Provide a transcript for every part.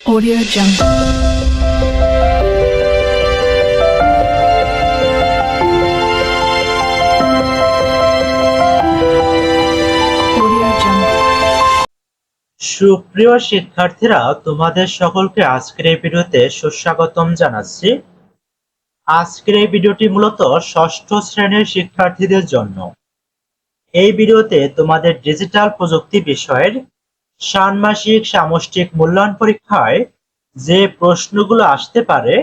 Audio Jungle. সুপ্রিয় শিক্ষার্থীরা, তোমাদের সকলকে আজকের এই ভিডিওতে সুস্বাগতম জানাচ্ছি। আজকের এই ভিডিওটি মূলত ষষ্ঠ শ্রেণির শিক্ষার্থীদের জন্য। এই ভিডিওতে তোমাদের ডিজিটাল প্রযুক্তি বিষয়ের ষান্মাসিক সামষ্টিক মূল্যায়ন পরীক্ষায় যে প্রশ্নগুলো আসতে পারে,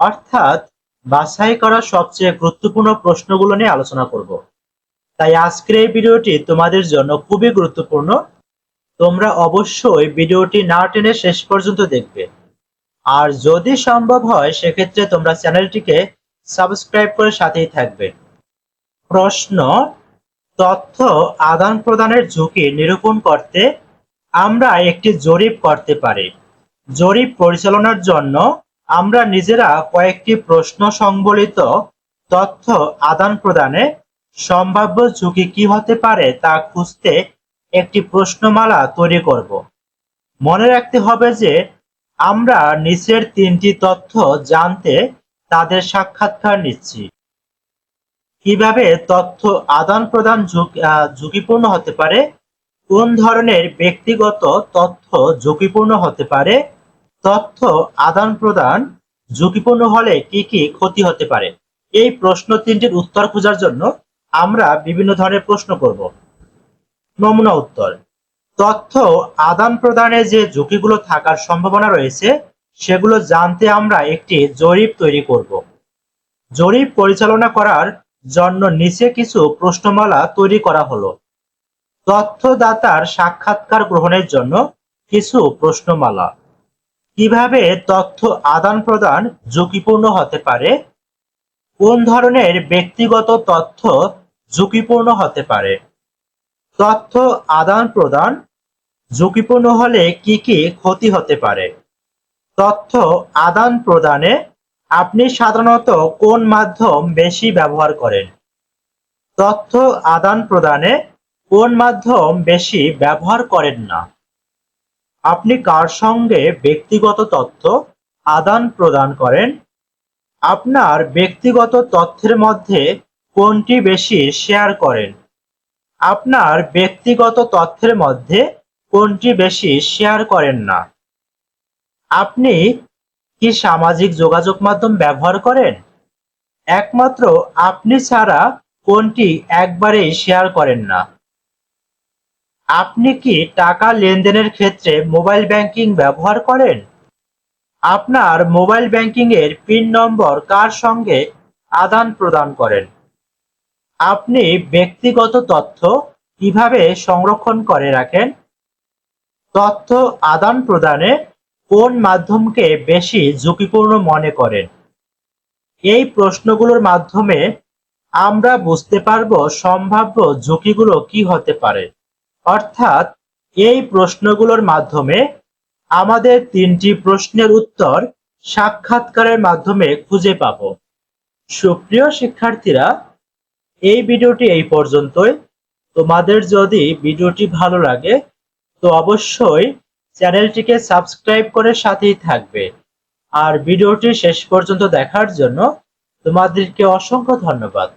অর্থাৎ বাছাই করা সবচেয়ে গুরুত্বপূর্ণ প্রশ্নগুলো নিয়ে আলোচনা করব। তাই আজকের এই ভিডিওটি তোমাদের জন্য খুবই গুরুত্বপূর্ণ। তোমরা অবশ্যই ভিডিওটি না টেনে শেষ পর্যন্ত দেখবে। আর যদি সম্ভব হয়, সেক্ষেত্রে তোমরা চ্যানেলটিকে সাবস্ক্রাইব করে সাথেই থাকবে। প্রশ্ন, তথ্য আদান প্রদানের ঝুঁকি নিরূপণ করতে আমরা একটি জরিপ করতে পারি। জরিপ পরিচালনার জন্য আমরা নিজেরা কয়েকটি প্রশ্ন সংবলিত তথ্য আদান প্রদানে সম্ভাব্য ঝুঁকি কি হতে পারে তা খুঁজতে একটি প্রশ্নমালা তৈরি করব। মনে রাখতে হবে যে আমরা নিচের তিনটি তথ্য জানতে তাদের সাক্ষাৎকার নিচ্ছি। কীভাবে তথ্য আদান প্রদান ঝুঁকিপূর্ণ হতে পারে কোন ধরনের ব্যক্তিগত তথ্য ঝুঁকিপূর্ণ হতে পারে? তথ্য আদান প্রদান ঝুঁকিপূর্ণ হলে কি কি ক্ষতি হতে পারে? এই প্রশ্ন তিনটির উত্তর খোঁজার জন্য আমরা বিভিন্ন ধরনের প্রশ্ন করব। নমুনা উত্তর। তথ্য আদান প্রদানে যে ঝুঁকিগুলো থাকার সম্ভাবনা রয়েছে, সেগুলো জানতে আমরা একটি জরিপ তৈরি করব। জরিপ পরিচালনা করার জন্য নিচে কিছু প্রশ্নমালা তৈরি করা হলো। তথ্যদাতার সাক্ষাৎকার গ্রহণের জন্য কিছু প্রশ্নমালা। কীভাবে তথ্য আদান প্রদান ঝুঁকিপূর্ণ হতে পারে? কোন ধরনের ব্যক্তিগত তথ্য ঝুঁকিপূর্ণ হতে পারে? তথ্য আদান প্রদান ঝুঁকিপূর্ণ হলে কি কি ক্ষতি হতে পারে? তথ্য আদান প্রদানে আপনি সাধারণত কোন মাধ্যম বেশি ব্যবহার করেন? তথ্য আদান প্রদানে কোন মাধ্যম বেশি ব্যবহার করেন না? আপনি কার সঙ্গে ব্যক্তিগত তথ্য আদান প্রদান করেন? আপনার ব্যক্তিগত তথ্যের মধ্যে কোনটি বেশি শেয়ার করেন? আপনার ব্যক্তিগত তথ্যের মধ্যে কোনটি বেশি শেয়ার করেন না? আপনি কি সামাজিক যোগাযোগ মাধ্যম ব্যবহার করেন? একমাত্র আপনি ছাড়া কোনটি একবারেই শেয়ার করেন না? আপনি কি টাকা লেনদেনের ক্ষেত্রে মোবাইল ব্যাংকিং ব্যবহার করেন? আপনার মোবাইল ব্যাংকিং এর পিন নম্বর কার সঙ্গে আদান প্রদান করেন? আপনি ব্যক্তিগত তথ্য কীভাবে সংরক্ষণ করে রাখেন? তথ্য আদান প্রদানে কোন মাধ্যমকে বেশি ঝুঁকিপূর্ণ মনে করেন? এই প্রশ্নগুলোর মাধ্যমে আমরা বুঝতে পারব সম্ভাব্য ঝুঁকিগুলো কি হতে পারে। অর্থাৎ এই প্রশ্নগুলোর মাধ্যমে আমাদের তিনটি প্রশ্নের উত্তর সাক্ষাৎকারের মাধ্যমে খুঁজে পাব। সুপ্রিয় শিক্ষার্থীরা, এই ভিডিওটি এই পর্যন্তই। তোমাদের যদি ভিডিওটি ভালো লাগে, তো অবশ্যই চ্যানেলটিকে সাবস্ক্রাইব করে সাথেই থাকবে। আর ভিডিওটি শেষ পর্যন্ত দেখার জন্য তোমাদেরকে অসংখ্য ধন্যবাদ।